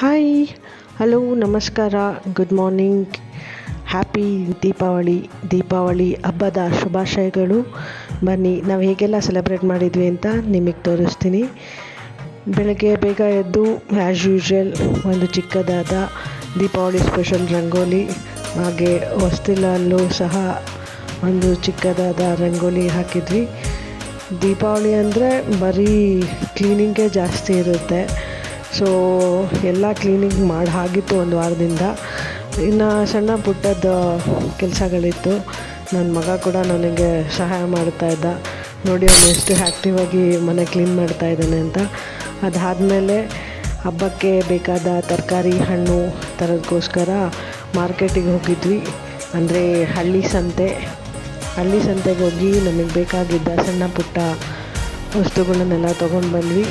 Hi hello ನಮಸ್ಕಾರ. Good morning happy Deepavali Deepavali ಹಬ್ಬದ ಶುಭಾಶಯಗಳು. ಬನ್ನಿ, ನಾವು ಹೇಗೆಲ್ಲ ಸೆಲೆಬ್ರೇಟ್ ಮಾಡಿದ್ವಿ ಅಂತ ನಿಮಗೆ ತೋರಿಸ್ತೀನಿ. ಬೆಳಗ್ಗೆ ಬೇಗ ಎದ್ದು ಆ್ಯಸ್ ಯೂಶ್ವಲ್ ಒಂದು ಚಿಕ್ಕದಾದ ದೀಪಾವಳಿ ಸ್ಪೆಷಲ್ ರಂಗೋಲಿ, ಹಾಗೆ ಹೊಸ್ತಿಲಲ್ಲೂ ಸಹ ಒಂದು ಚಿಕ್ಕದಾದ ರಂಗೋಲಿ ಹಾಕಿದ್ವಿ. ದೀಪಾವಳಿ ಅಂದರೆ ಬರೀ ಕ್ಲೀನಿಂಗೇ ಜಾಸ್ತಿ ಇರುತ್ತೆ. ಸೊ ಎಲ್ಲ ಕ್ಲೀನಿಂಗ್ ಮಾಡಿ ಆಗಿತ್ತು ಒಂದು ವಾರದಿಂದ. ಇನ್ನು ಸಣ್ಣ ಪುಟ್ಟದ ಕೆಲಸಗಳಿತ್ತು. ನನ್ನ ಮಗ ಕೂಡ ನನಗೆ ಸಹಾಯ ಮಾಡ್ತಾ ಇದ್ದ. ನೋಡಿ, ಅವನು ಎಷ್ಟು ಆ್ಯಕ್ಟಿವಾಗಿ ಮನೆ ಕ್ಲೀನ್ ಮಾಡ್ತಾ ಇದ್ದಾನೆ ಅಂತ. ಅದಾದಮೇಲೆ ಹಬ್ಬಕ್ಕೆ ಬೇಕಾದ ತರಕಾರಿ, ಹಣ್ಣು ಥರದಕ್ಕೋಸ್ಕರ ಮಾರ್ಕೆಟಿಗೆ ಹೋಗಿದ್ವಿ. ಅಂದರೆ ಹಳ್ಳಿ ಸಂತೆ. ಹಳ್ಳಿ ಸಂತೆಗೆ ಹೋಗಿ ನಮಗೆ ಬೇಕಾಗಿದ್ದ ಸಣ್ಣ ಪುಟ್ಟ ವಸ್ತುಗಳನ್ನೆಲ್ಲ ತೊಗೊಂಡು ಬಂದ್ವಿ.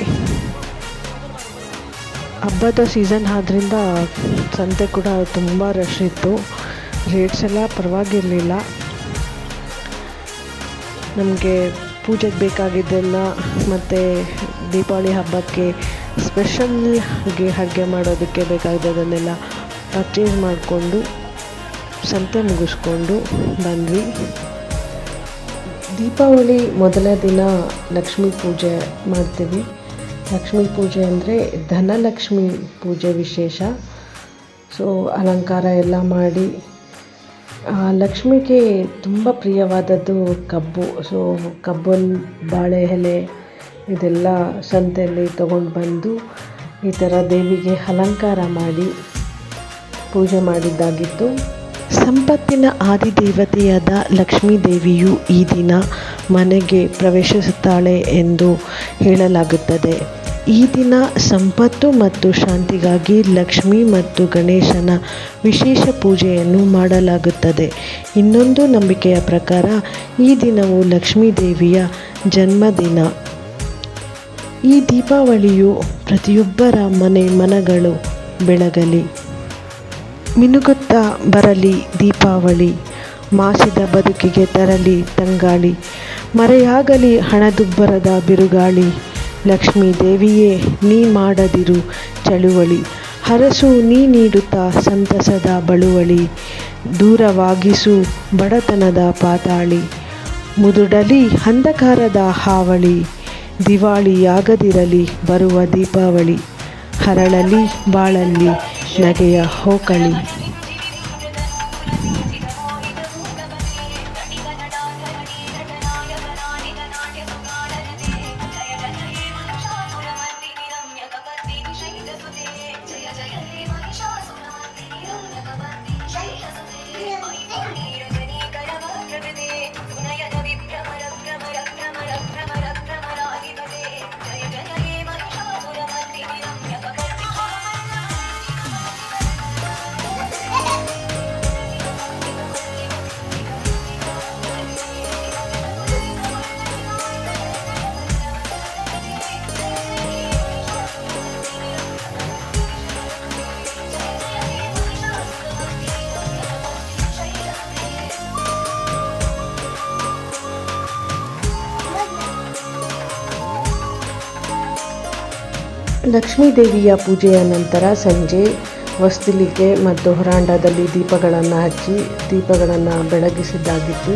ಹಬ್ಬದ ಸೀಸನ್ ಆದ್ರಿಂದ ಸಂತೆ ಕೂಡ ತುಂಬ ರಶ್ ಇತ್ತು. ರೇಟ್ಸ್ ಎಲ್ಲ ಪರವಾಗಿರಲಿಲ್ಲ. ನಮಗೆ ಪೂಜೆಗೆ ಬೇಕಾಗಿದ್ದೆಲ್ಲ ಮತ್ತು ದೀಪಾವಳಿ ಹಬ್ಬಕ್ಕೆ ಸ್ಪೆಷಲ್ಗೆ ಅಡುಗೆ ಮಾಡೋದಕ್ಕೆ ಬೇಕಾಗಿದ್ದದನ್ನೆಲ್ಲ ಪರ್ಚೇಸ್ ಮಾಡಿಕೊಂಡು ಸಂತೆ ಮುಗಿಸ್ಕೊಂಡು ಬಂದ್ವಿ. ದೀಪಾವಳಿ ಮೊದಲ ದಿನ ಲಕ್ಷ್ಮೀ ಪೂಜೆ ಮಾಡ್ತೀವಿ. ಲಕ್ಷ್ಮೀ ಪೂಜೆ ಅಂದರೆ ಧನಲಕ್ಷ್ಮಿ ಪೂಜೆ ವಿಶೇಷ. ಸೊ ಅಲಂಕಾರ ಎಲ್ಲ ಮಾಡಿ ಲಕ್ಷ್ಮಿಗೆ ತುಂಬ ಪ್ರಿಯವಾದದ್ದು ಕಬ್ಬು. ಸೊ ಕಬ್ಬನ್ ಬಾಳೆ ಎಲೆ ಇದೆಲ್ಲ ಸಂತೆಯಲ್ಲಿ ತಗೊಂಡು ಬಂದು ಈ ಥರ ದೇವಿಗೆ ಅಲಂಕಾರ ಮಾಡಿ ಪೂಜೆ ಮಾಡಿದ್ದಾಗಿತ್ತು. ಸಂಪತ್ತಿನ ಆದಿದೇವತೆಯಾದ ಲಕ್ಷ್ಮೀ ದೇವಿಯು ಈ ದಿನ ಮನೆಗೆ ಪ್ರವೇಶಿಸುತ್ತಾಳೆ ಎಂದು ಹೇಳಲಾಗುತ್ತದೆ. ಈ ದಿನ ಸಂಪತ್ತು ಮತ್ತು ಶಾಂತಿಗಾಗಿ ಲಕ್ಷ್ಮಿ ಮತ್ತು ಗಣೇಶನ ವಿಶೇಷ ಪೂಜೆಯನ್ನು ಮಾಡಲಾಗುತ್ತದೆ. ಇನ್ನೊಂದು ನಂಬಿಕೆಯ ಪ್ರಕಾರ ಈ ದಿನವು ಲಕ್ಷ್ಮೀ ದೇವಿಯ ಜನ್ಮದಿನ. ಈ ದೀಪಾವಳಿಯು ಪ್ರತಿಯೊಬ್ಬರ ಮನೆ ಮನಗಳು ಬೆಳಗಲಿ. ಮಿನುಗುತ್ತಾ ಬರಲಿ ದೀಪಾವಳಿ, ಮಾಸಿದ ಬದುಕಿಗೆ ತರಲಿ ತಂಗಾಳಿ, ಮರೆಯಾಗಲಿ ಹಣದುಬ್ಬರದ ಬಿರುಗಾಳಿ, ಲಕ್ಷ್ಮೀ ದೇವಿಯೇ, ನೀ ಮಾಡದಿರು ಚಳುವಳಿ, ಹರಸು ನೀ ನೀಡುತ್ತಾ ಸಂತಸದ ಬಳುವಳಿ, ದೂರವಾಗಿಸು ಬಡತನದ ಪಾತಾಳಿ, ಮುದುಡಲಿ ಅಂಧಕಾರದ ಹಾವಳಿ, ದಿವಾಳಿಯಾಗದಿರಲಿ ಬರುವ ದೀಪಾವಳಿ, ಹರಳಲಿ ಬಾಳಲ್ಲಿ ನಗೆಯ ಹೋಕಳಿ ಲಕ್ಷ್ಮೀ ದೇವಿಯ ಪೂಜೆಯ ನಂತರ ಸಂಜೆ ಹೊಸ್ತಿಲಿಗೆ ಮತ್ತು ಹೊರಾಂಡದಲ್ಲಿ ದೀಪಗಳನ್ನು ಹಚ್ಚಿ ದೀಪಗಳನ್ನು ಬೆಳಗಿಸಿದ್ದಾಗಿತ್ತು.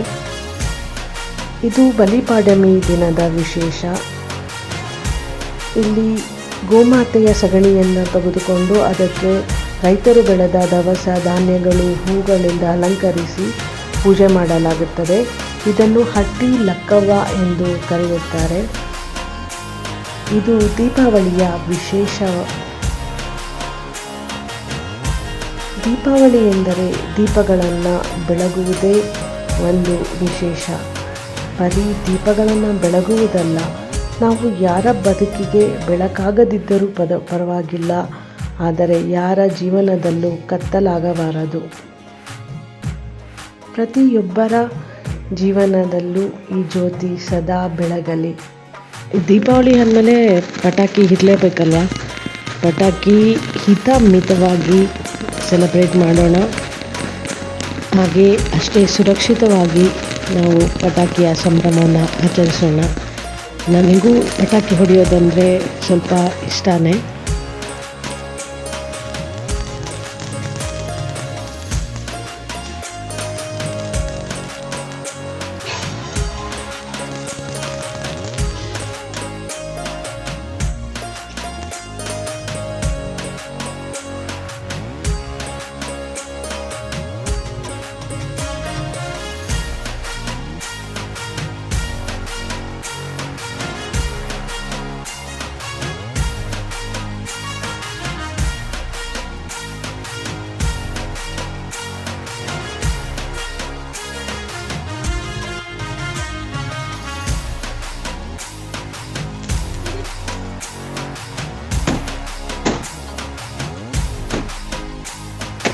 ಇದು ಬಲಿಪಾಡಮಿ ದಿನದ ವಿಶೇಷ. ಇಲ್ಲಿ ಗೋಮಾತೆಯ ಸಗಣಿಯನ್ನು ತೆಗೆದುಕೊಂಡು ಅದಕ್ಕೆ ರೈತರು ಬೆಳೆದ ದವಸ, ಧಾನ್ಯಗಳು, ಹೂಗಳಿಂದ ಅಲಂಕರಿಸಿ ಪೂಜೆ ಮಾಡಲಾಗುತ್ತದೆ. ಇದನ್ನು ಹಟ್ಟಿ ಲಕ್ಕವ್ವ ಎಂದು ಕರೆಯುತ್ತಾರೆ. ಇದು ದೀಪಾವಳಿಯ ವಿಶೇಷ. ದೀಪಾವಳಿ ಎಂದರೆ ದೀಪಗಳನ್ನು ಬೆಳಗುವುದೇ ಒಂದು ವಿಶೇಷ. ಬರೀ ದೀಪಗಳನ್ನು ಬೆಳಗುವುದಲ್ಲ, ನಾವು ಯಾರ ಬದುಕಿಗೆ ಬೆಳಕಾಗದಿದ್ದರೂ ಪದ, ಪರವಾಗಿಲ್ಲ, ಆದರೆ ಯಾರ ಜೀವನದಲ್ಲೂ ಕತ್ತಲಾಗಬಾರದು. ಪ್ರತಿಯೊಬ್ಬರ ಜೀವನದಲ್ಲೂ ಈ ಜ್ಯೋತಿ ಸದಾ ಬೆಳಗಲಿ. ದೀಪಾವಳಿ ಅಂದಮೇಲೆ ಪಟಾಕಿ ಇರಲೇಬೇಕಲ್ವ ಪಟಾಕಿ ಹಿತ ಮಿತವಾಗಿ ಸೆಲೆಬ್ರೇಟ್ ಮಾಡೋಣ. ಹಾಗೆ ಅಷ್ಟೇ ಸುರಕ್ಷಿತವಾಗಿ ನಾವು ಪಟಾಕಿಯ ಸಂಭ್ರಮವನ್ನು ಆಚರಿಸೋಣ. ನನಗೂ ಪಟಾಕಿ ಹೊಡೆಯೋದಂದರೆ ಸ್ವಲ್ಪ ಇಷ್ಟನೇ.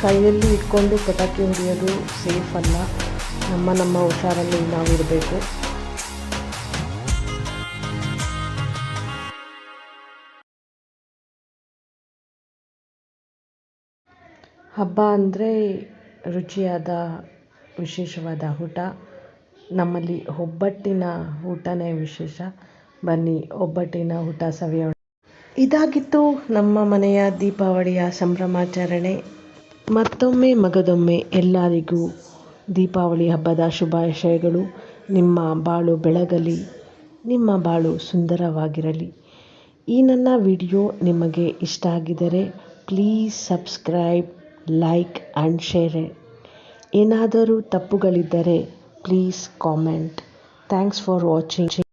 ಕೈಯಲ್ಲಿ ಇಟ್ಕೊಂಡು ಪಟಾಕಿ ಹೊಡೆಯೋದು ಸೇಫ್ ಅಲ್ಲ. ನಮ್ಮ ನಮ್ಮ ಹುಷಾರಲ್ಲಿ ನಾವು ಇರಬೇಕು. ಹಬ್ಬ ಅಂದರೆ ರುಚಿಯಾದ, ವಿಶೇಷವಾದ ಊಟ. ನಮ್ಮಲ್ಲಿ ಒಬ್ಬಟ್ಟಿನ ಊಟನೇ ವಿಶೇಷ. ಬನ್ನಿ, ಒಬ್ಬಟ್ಟಿನ ಊಟ ಸವಿಯೋಣ. ಇದಾಗಿತ್ತು ನಮ್ಮ ಮನೆಯ ದೀಪಾವಳಿಯ ಸಂಭ್ರಮಾಚರಣೆ. ಮತ್ತೊಮ್ಮೆ ಮಗದೊಮ್ಮೆ ಎಲ್ಲರಿಗೂ ದೀಪಾವಳಿ ಹಬ್ಬದ ಶುಭಾಶಯಗಳು. ನಿಮ್ಮ ಬಾಳು ಬೆಳಗಲಿ, ನಿಮ್ಮ ಬಾಳು ಸುಂದರವಾಗಿರಲಿ. ಈ ನನ್ನ ವಿಡಿಯೋ ನಿಮಗೆ ಇಷ್ಟ ಆಗಿದರೆ please subscribe like and share ಏನಾದರೂ ತಪ್ಪುಗಳಿದ್ದರೆ please comment thanks for watching